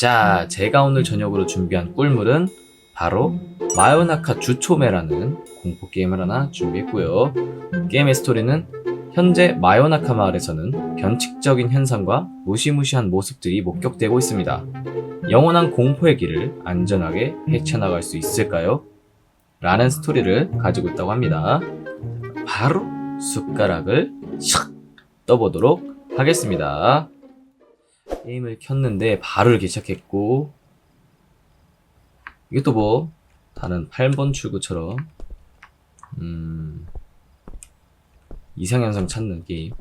자, 제가 오늘 저녁으로 준비한 꿀물은 바로 마요나카 주초메라는 공포 게임을 하나 준비했고요. 게임의 스토리는 현재 마요나카 마을에서는 변칙적인 현상과 무시무시한 모습들이 목격되고 있습니다. 영원한 공포의 길을 안전하게 헤쳐나갈 수 있을까요? 라는 스토리를 가지고 있다고 합니다. 바로 숟가락을 샥 떠보도록 하겠습니다. 게임을 켰는데 바로 이렇게 시작했고 이것도 뭐 다른 8번 출구처럼 음 이상현상 찾는 게임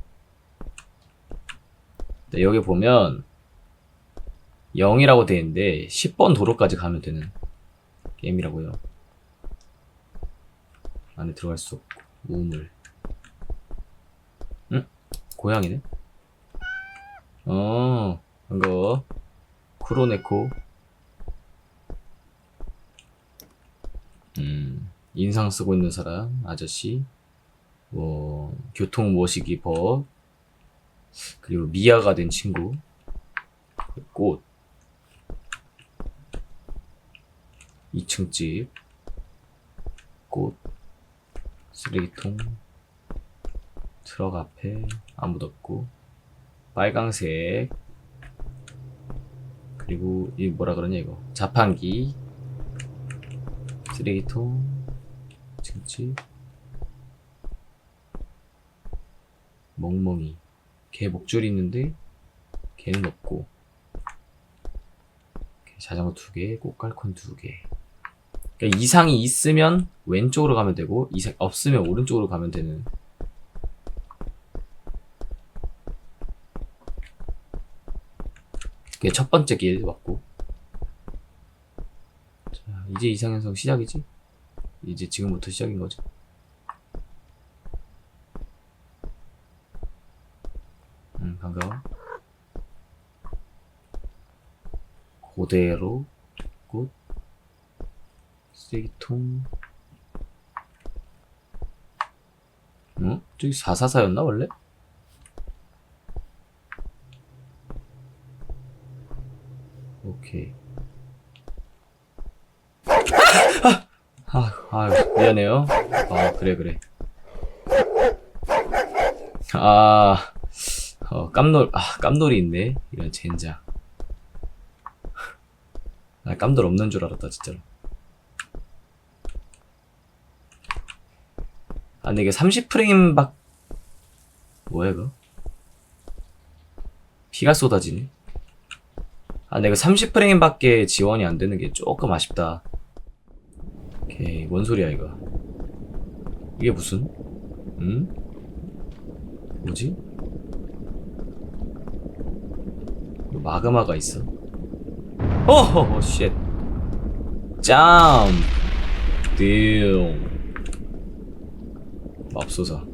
네, 여기 보면 0이라고 되어 있는데 10번 도로까지 가면 되는 게임이라고요 안에 들어갈 수 없고 우물 응? 고양이네? 어 이거. 쿠로네코. 음 인상 쓰고 있는 사람 아저씨. 뭐 교통 모시기 법. 그리고 미아가 된 친구. 꽃. 2층 집. 꽃. 쓰레기통. 트럭 앞에 아무도 없고. 빨강색 그리고 이 뭐라 그러냐 이거. 자판기. 쓰레기통. 층집 멍멍이. 개 목줄이 있는데 개는 없고. 자전거 두 개 꽃갈콘 두 개. 그러니까 이상이 있으면 왼쪽으로 가면 되고 이상 없으면 오른쪽으로 가면 되는 그게 첫 번째 길 맞고. 자 이제 이상현상 시작이지? 이제 지금부터 시작인 거지. 음 반가워. 그대로 꽃 쓰레기통. 어? 저기 444였나 원래? 오케이. 아, 아, 미안해요. 아 그래 그래. 아 어, 깜놀 아 깜놀이 있네. 이런 젠장. 아 깜놀 없는 줄 알았다 진짜로. 아 근데 이게 30프레임 박 뭐야 이거? 피가 쏟아지네 아 근데 이거 30프레임 밖에 지원이 안 되는 게 조금 아쉽다. 오케이 뭔 소리야 이거? 이게 무슨? 응? 뭐지? 마그마가 있어? 어허 쉣 짬! 딜 맙소사.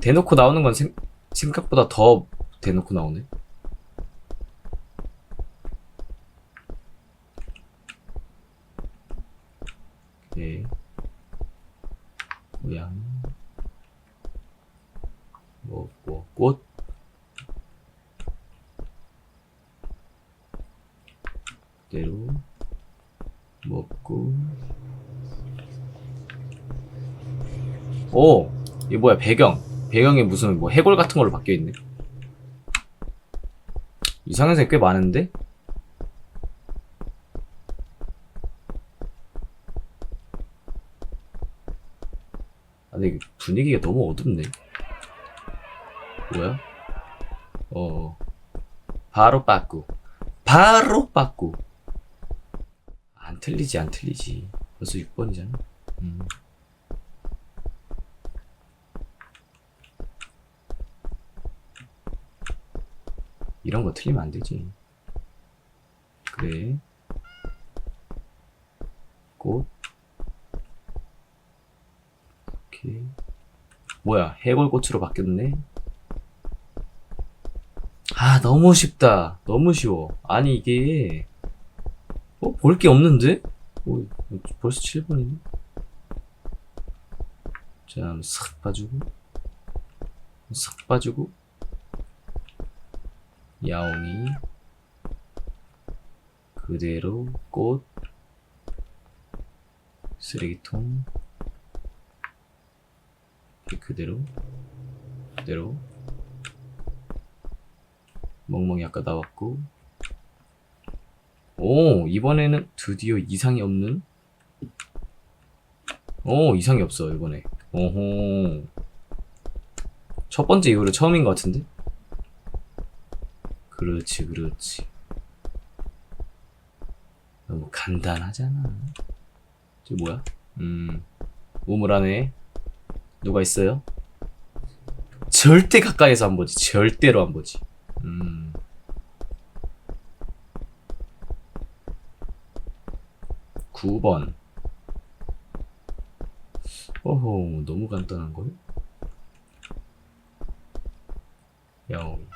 대놓고 나오는 건 생, 생각보다 더 대놓고 나오네 예 고양. 뭐, 뭐, 꽃. 그대로 먹고. 오! 이게 뭐야 배경. 배경이 무슨 뭐 해골 같은 걸로 바뀌어 있네? 이상한 색꽤 많은데? 근데 분위기가 너무 어둡네 뭐야? 어 바로 빠꾸 바로 빠꾸 안 틀리지 안 틀리지 벌써 6번이잖아 음. 이런 거 틀리면 안 되지. 그래. 꽃. 오케이. 뭐야, 해골꽃으로 바뀌었네? 아, 너무 쉽다. 너무 쉬워. 아니, 이게, 어, 볼 게 없는데? 어, 벌써 7번이네? 자, 싹 봐주고, 싹 봐주고, 야옹이, 그대로, 꽃, 쓰레기통, 그대로, 그대로, 멍멍이 아까 나왔고, 오, 이번에는 드디어 이상이 없는? 오, 이상이 없어, 이번에. 오호. 첫 번째 이후로 처음인 것 같은데? 그렇지, 그렇지. 너무 간단하잖아. 저 뭐야? 음, 우물 안에 누가 있어요? 절대 가까이서 안 보지. 절대로 안 보지. 음. 구번 어허, 너무 간단한걸? 야옹이.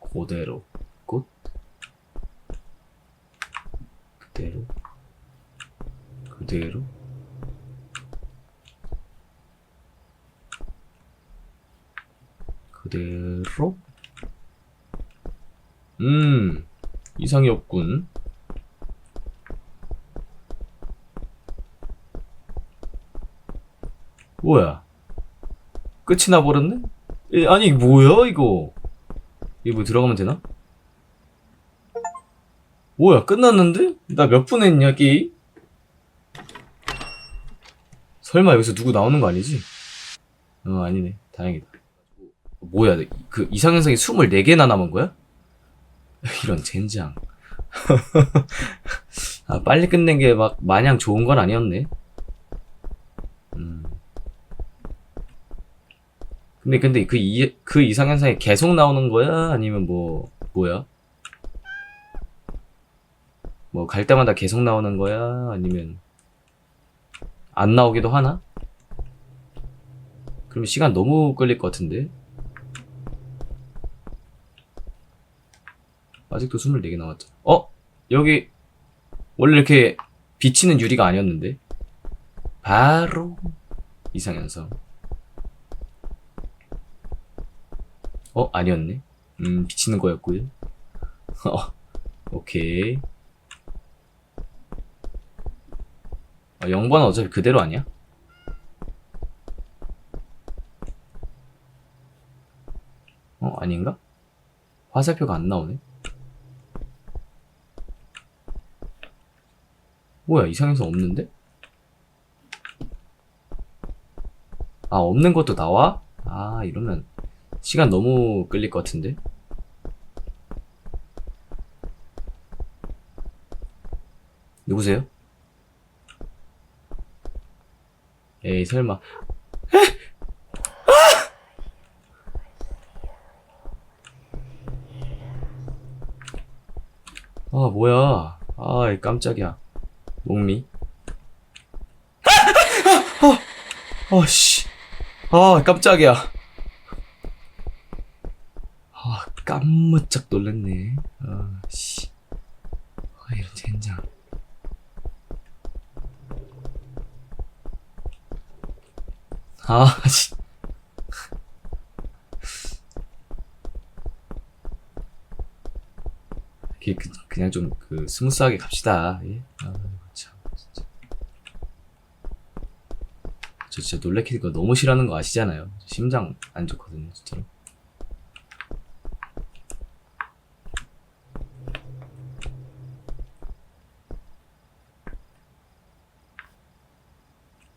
그대로, 꽃. 그대로. 그대로. 그대로. 음, 이상이 없군. 뭐야? 끝이 나버렸네? 에, 아니, 뭐야, 이거? 이거 뭐 들어가면 되나? 뭐야, 끝났는데? 나 몇 분 했냐, 게임? 설마 여기서 누구 나오는 거 아니지? 어, 아니네. 다행이다. 뭐야, 그 이상현상이 24개나 남은 거야? 이런 젠장. 아, 빨리 끝낸 게 막 마냥 좋은 건 아니었네. 음. 근데 근데 그, 이, 그 이상 현상이 계속 나오는 거야? 아니면 뭐 뭐야? 뭐 갈 때마다 계속 나오는 거야? 아니면 안 나오기도 하나? 그럼 시간 너무 끌릴 것 같은데? 아직도 24개 남았잖아. 어? 여기 원래 이렇게 비치는 유리가 아니었는데? 바로 이상현상. 어, 아니었네. 음, 비치는 거였고요. 어, 오케이. 아, 0번은 어차피 그대로 아니야? 어, 아닌가? 화살표가 안 나오네. 뭐야, 이상해서 없는데? 아, 없는 것도 나와? 아, 이러면 시간 너무 끌릴 것 같은데? 누구세요? 에이, 설마. 아, 뭐야. 아이, 깜짝이야. 목미. 아, 아, 씨. 아, 깜짝이야. 아, 깜무짝 놀랐네. 아, 씨. 아, 이런 젠장. 아, 씨. 그, 그냥 좀 그 스무스하게 갑시다. 예? 아, 참, 진짜. 저 진짜 놀래키는 거 너무 싫어하는 거 아시잖아요. 심장 안 좋거든요, 진짜로.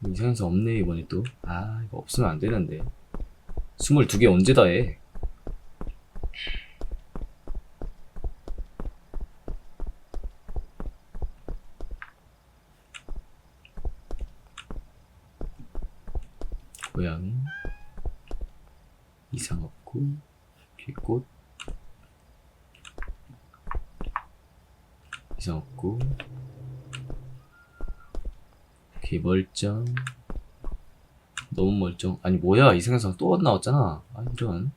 이상해서 없네 이번에 또. 아 이거 없으면 안 되는데. 22개 언제 다 해? 고양이. 이상 없고 귀꽃. 이상 없고. 개멀쩡. 너무 멀쩡. 아니 뭐야? 이상현상 또 나왔잖아. 아 이런.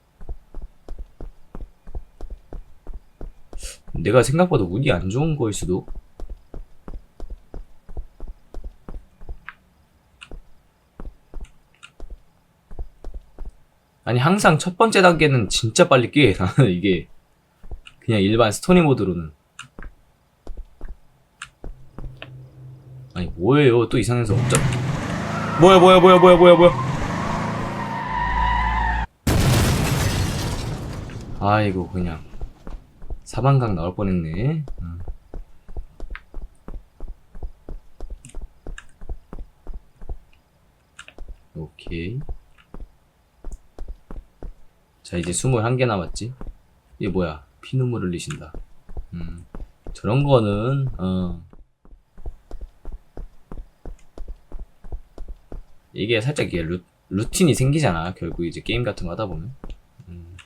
내가 생각보다 운이 안 좋은 거일 수도 아니 항상 첫 번째 단계는 진짜 빨리 깨 나는 이게 그냥 일반 스토리 모드로는. 아니 뭐예요? 또 이상해서 없자 뭐야 뭐야 뭐야 뭐야 뭐야 뭐야. 아이고 그냥. 사방각 나올 뻔했네. 응. 오케이 자 이제 21개 남았지? 이게 뭐야? 피눈물 흘리신다. 음 저런 거는 어. 이게 살짝 이게 루, 루틴이 생기잖아. 결국 이제 게임 같은 거 하다 보면. 음.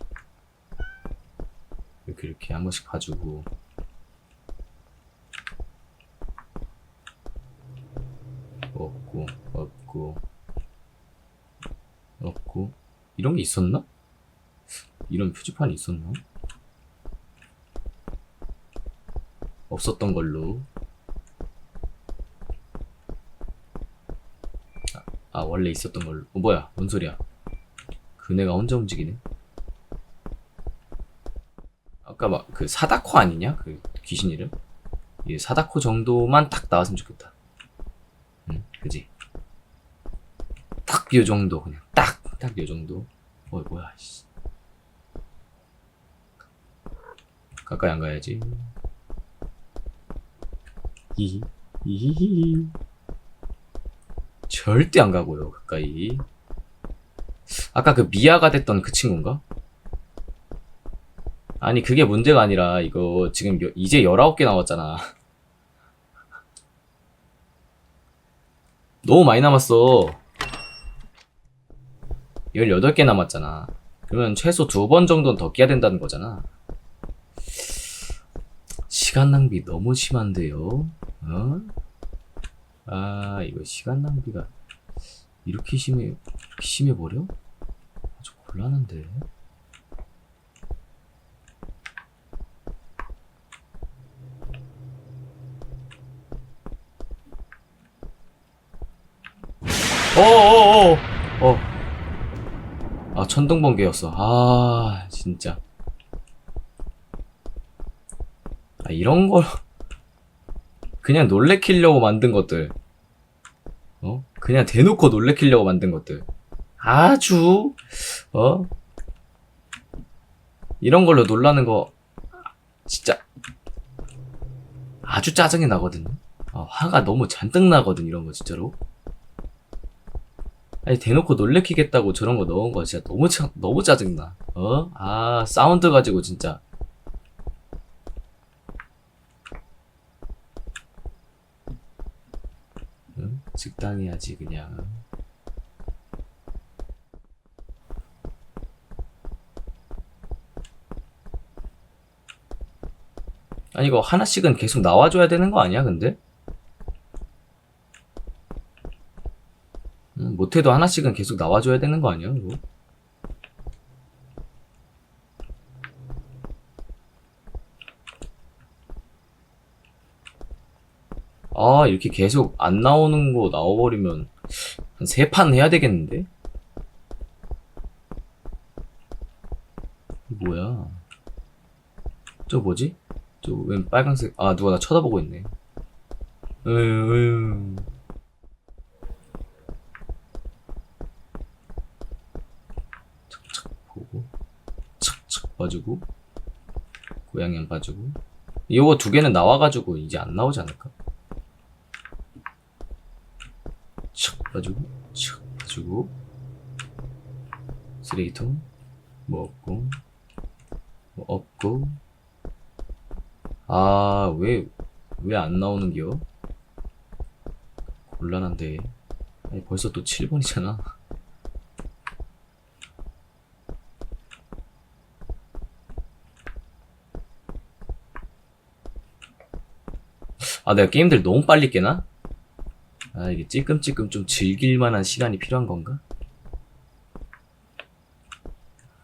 이렇게 이렇게 한 번씩 봐주고. 없고 없고. 없고. 이런 게 있었나? 이런 표지판이 있었나? 없었던 걸로. 아, 아 원래 있었던 걸로. 어 뭐야? 뭔 소리야? 그네가 혼자 움직이네? 아까 막 그 사다코 아니냐? 그 귀신 이름? 이 사다코 정도만 딱 나왔으면 좋겠다. 응 그지? 딱 요 정도 그냥. 딱 딱 요 정도? 어 뭐야 씨 가까이 안 가야지. 이이 절대 안 가고요 가까이. 아까 그 미아가 됐던 그 친구인가? 아니 그게 문제가 아니라 이거 지금 여- 이제 19개 나왔잖아. 너무 많이 남았어. 18개 남았잖아. 그러면 최소 두 번 정도는 더 깨야 된다는 거잖아 시간 낭비 너무 심한데요 어? 아 이거 시간 낭비가 이렇게 심해 심해 버려? 아주 곤란한데 어어어어 어. 아 천둥 번개였어 아 진짜 아 이런 걸 그냥 놀래키려고 만든 것들. 어? 그냥 대놓고 놀래키려고 만든 것들. 아주 어? 이런 걸로 놀라는 거 진짜 아주 짜증이 나거든요. 아, 화가 너무 잔뜩 나거든 이런 거 진짜로. 아니 대놓고 놀래키겠다고 저런 거 넣은 거 진짜 너무 짜, 너무 짜증 나. 어? 아 사운드 가지고 진짜 응? 직당해야지 그냥 아니 이거 하나씩은 계속 나와줘야 되는 거 아니야 근데? 음, 못해도 하나씩은 계속 나와줘야 되는 거 아니야 이거? 아 이렇게 계속 안 나오는 거 나와버리면 한 세 판 해야 되겠는데? 뭐야? 저 뭐지? 저 웬 빨간색 아 누가 나 쳐다보고 있네. 으, 으. 착착 보고 착착 봐주고 고양이 안 봐주고 이거 두 개는 나와가지고 이제 안 나오지 않을까? 착 봐주고 착 봐주고 쓰레기통 뭐 없고 뭐 없고 아 왜 왜 안 나오는겨? 곤란한데 아니 벌써 또 7번이잖아 아 내가 게임들 너무 빨리 깨나? 아 이게 찔끔찔끔 좀 즐길 만한 시간이 필요한 건가?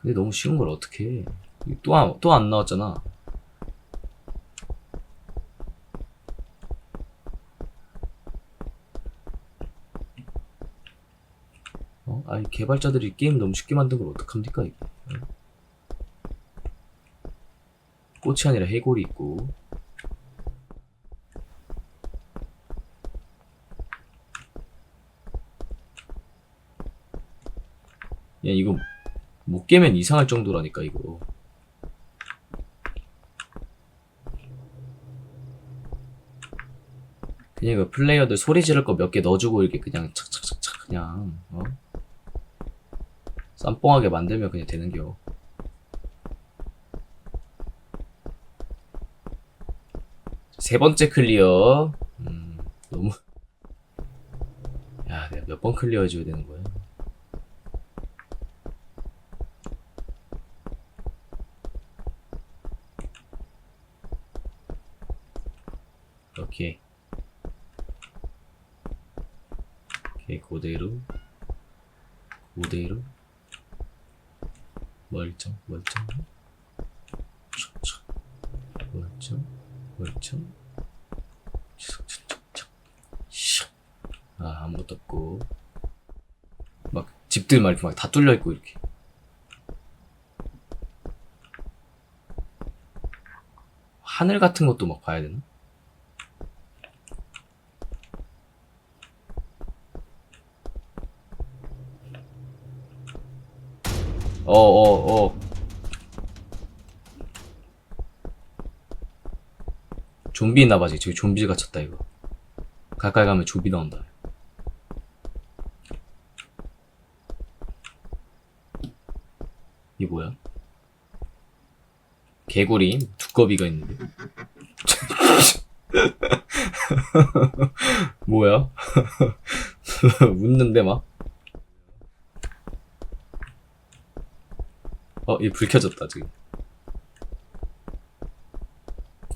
근데 너무 쉬운 걸 어떻게 해? 또또 안 나왔잖아. 어? 아니 개발자들이 게임 너무 쉽게 만든 걸 어떡합니까 이게 어? 꽃이 아니라 해골이 있고 야 이거 못 깨면 이상할 정도라니까 이거. 그냥 이거 플레이어들 소리 지를 거 몇 개 넣어주고 이렇게 그냥 착착착착 그냥 어? 쌈뽕하게 만들면 그냥 되는겨. 세 번째 클리어. 음 너무. 야 내가 몇 번 클리어 해줘야 되는 거야 오케이. 오케이 그대로. 그대로. 멀쩡 멀쩡. 멀쩡 멀쩡. 아 아무것도 없고. 막 집들 막 이렇게 막 다 뚫려 있고 이렇게. 하늘 같은 것도 막 봐야 되나? 어, 어, 어. 좀비 있나봐, 지금. 저기 좀비 갇혔다, 이거. 가까이 가면 좀비 나온다. 이게 뭐야? 개구리, 두꺼비가 있는데. 뭐야? 웃는데, 막. 어, 얘불 켜졌다, 지금.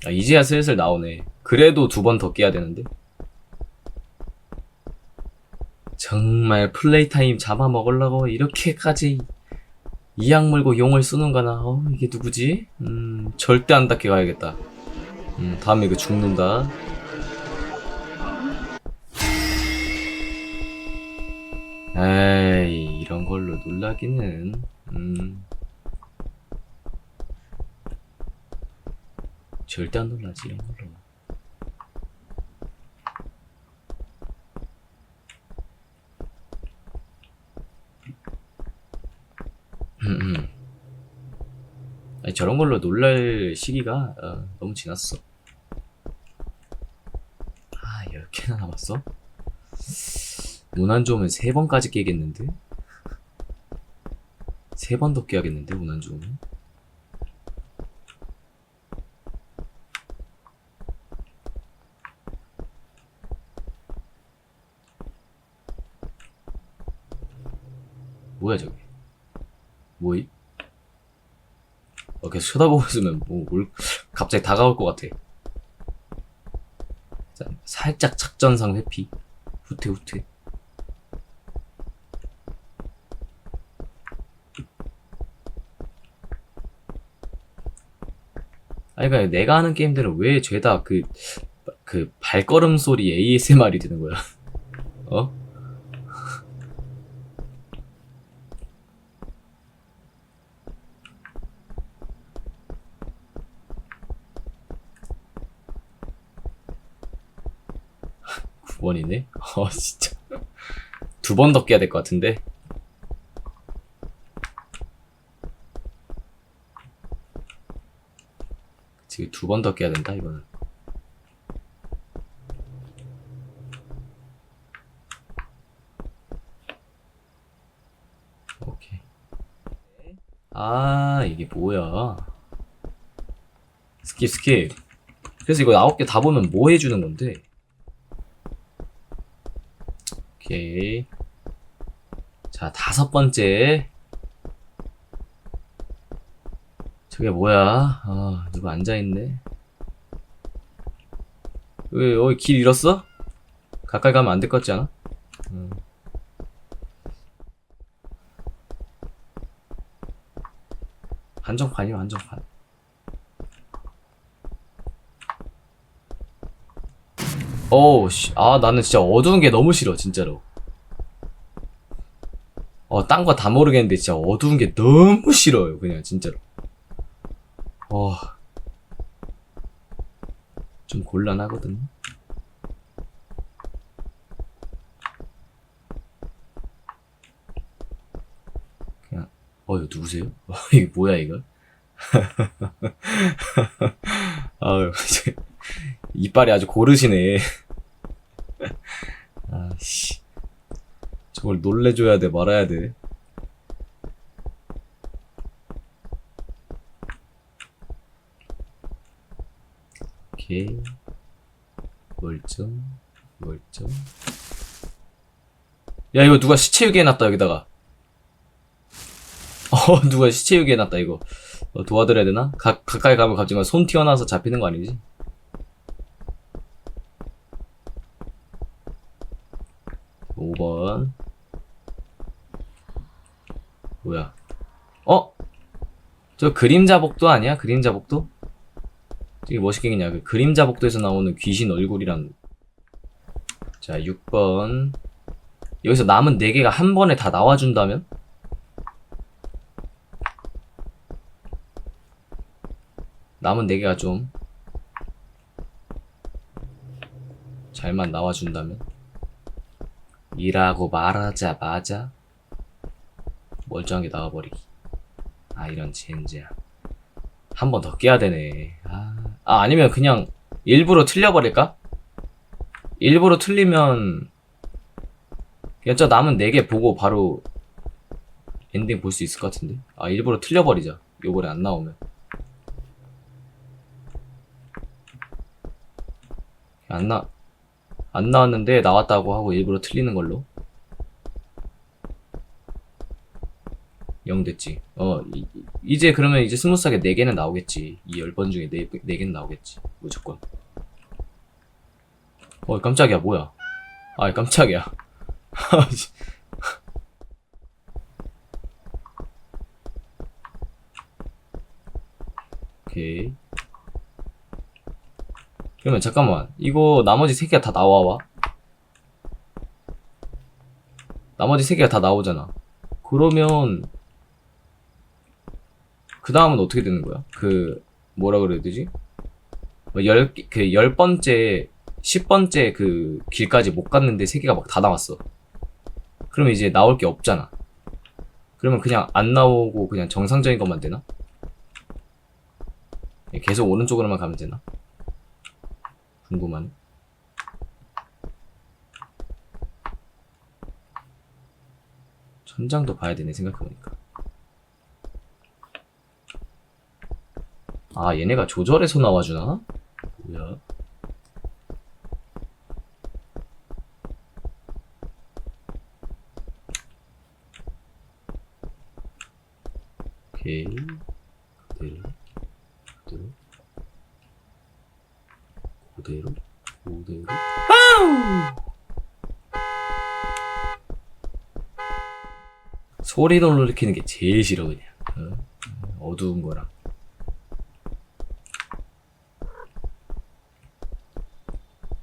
아, 이제야 슬슬 나오네. 그래도 두 번 더 깨야 되는데. 정말 플레이 타임 잡아먹으려고 이렇게까지 이 악 물고 용을 쓰는가나. 어, 이게 누구지? 음, 절대 안 닿게 가야겠다. 음, 다음에 이거 죽는다. 에이, 이런 걸로 놀라기는, 음. 절대 안 놀라지 이런 걸로. 음, 음. 아니 저런 걸로 놀랄 시기가 어, 너무 지났어. 아, 10개나 남았어? 운 안 좋으면 3번까지 깨겠는데? 3번 더 깨야겠는데, 운 안 좋으면? 뭐야 저기 뭐이? 어, 계속 쳐다보고 있으면 뭐뭘 갑자기 다가올 것 같아. 자, 살짝 작전상 회피. 후퇴 후퇴. 아니 그니까 내가 하는 게임들은 왜 죄다 그, 그 발걸음 소리 ASMR이 되는 거야? 어? 구번이네 어, 진짜. 두 번 더 깨야 될 것 같은데. 지금 두 번 더 깨야 된다, 이거는. 오케이. 아, 이게 뭐야. 스킵, 스킵. 그래서 이거 아홉 개 다 보면 뭐 해주는 건데? 오케이. 자, 다섯 번째. 저게 뭐야? 아, 누가 앉아있네. 왜, 어이, 길 잃었어? 가까이 가면 안 될 것 같지 않아? 음. 한정판이요, 한정판. 어우, 씨. 아, 나는 진짜 어두운 게 너무 싫어, 진짜로. 어, 딴 거 다 모르겠는데 진짜 어두운 게 너무 싫어요. 그냥 진짜로. 어. 좀 곤란하거든요. 그냥 어, 이거 누구세요? 어, 이게 뭐야 이거? 아유, 이빨이 아주 고르시네. 아씨. 저걸 놀래줘야 돼, 말아야 돼. 오케이. 멀쩡, 멀쩡. 야, 이거 누가 시체유기 해놨다, 여기다가. 어, 누가 시체유기 해놨다, 이거. 어, 도와드려야 되나? 가, 가까이 가면 갑자기 손 튀어나와서 잡히는 거 아니지? 오번 뭐야? 어? 저 그림자 복도 아니야? 그림자 복도? 되게 멋있게 그냥 그 그림자 복도에서 나오는 귀신 얼굴이랑 자 6번 여기서 남은 4개가 한 번에 다 나와준다면? 남은 4개가 좀 잘만 나와준다면? 이라고 말하자마자 멀쩡하게 나와버리기. 아 이런 젠장. 한번 더 깨야 되네. 아, 아 아니면 그냥 일부러 틀려버릴까? 일부러 틀리면 그냥 저 남은 4개 보고 바로 엔딩 볼 수 있을 것 같은데. 아 일부러 틀려버리자. 요번에 안 나오면. 안 나, 안 나왔는데 나왔다고 하고 일부러 틀리는 걸로. 0 됐지. 어, 이, 이제 그러면 이제 스무스하게 4개는 나오겠지. 이 10번 중에 4, 4개는 나오겠지. 무조건. 어, 깜짝이야, 뭐야. 아, 깜짝이야. 오케이. 그러면 잠깐만. 이거 나머지 3개가 다 나와와? 나머지 3개가 다 나오잖아. 그러면 그 다음은 어떻게 되는 거야? 그 뭐라 그래야 되지? 뭐 열, 그 열 번째, 십 번째 그 길까지 못 갔는데 세 개가 막 다 나왔어. 그러면 이제 나올 게 없잖아. 그러면 그냥 안 나오고 그냥 정상적인 것만 되나? 계속 오른쪽으로만 가면 되나? 궁금하네. 천장도 봐야 되네 생각해보니까. 아, 얘네가 조절해서 나와주나? 뭐야? 오케이. 그대로, 그대로, 그대로. 소리 놀리키는 게 제일 싫어, 그냥. 어? 어두운 거랑.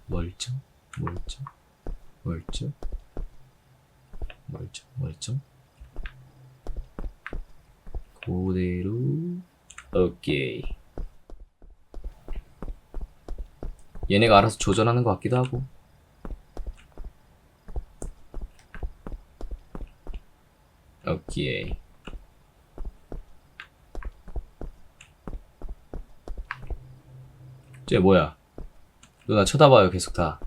멀쩡, 멀쩡, 멀쩡, 멀쩡, 멀쩡. 그대로, 오케이. 얘네가 알아서 조절하는 것 같기도 하고. 오케이. 쟤 뭐야? 누나 쳐다봐요 계속 다.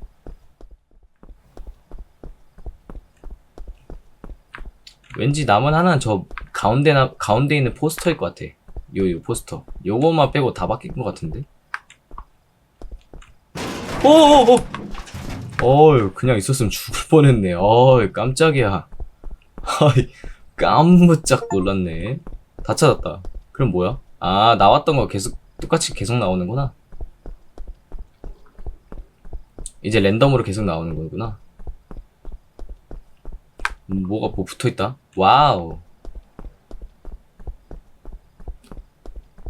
왠지 남은 하나는 저 가운데 나 가운데 있는 포스터일 것 같아. 요 요 포스터. 요거만 빼고 다 바뀐 것 같은데. 오오오. 어이 그냥 있었으면 죽을 뻔했네. 어이 깜짝이야. 아이 깜무짝 놀랐네. 다 찾았다. 그럼 뭐야? 아 나왔던 거 계속 똑같이 계속 나오는구나. 이제 랜덤으로 계속 나오는 거구나. 음, 뭐가 뭐 붙어 있다? 와우.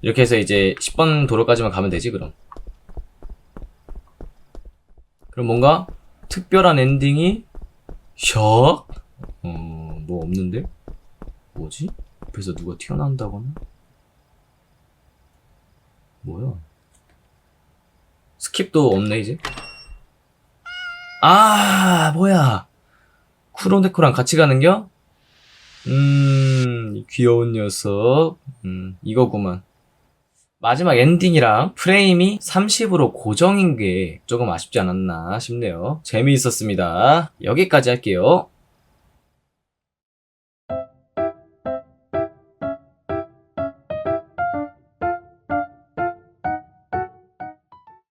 이렇게 해서 이제 10번 도로까지만 가면 되지, 그럼. 그럼 뭔가 특별한 엔딩이, 샥? 어, 뭐 없는데? 뭐지? 옆에서 누가 튀어나온다거나? 뭐야? 스킵도 없네 이제? 아 뭐야 쿠론데코랑 같이 가는겨? 음, 이 귀여운 녀석. 음, 이거구만. 마지막 엔딩이랑 프레임이 30으로 고정인 게 조금 아쉽지 않았나 싶네요. 재미있었습니다. 여기까지 할게요.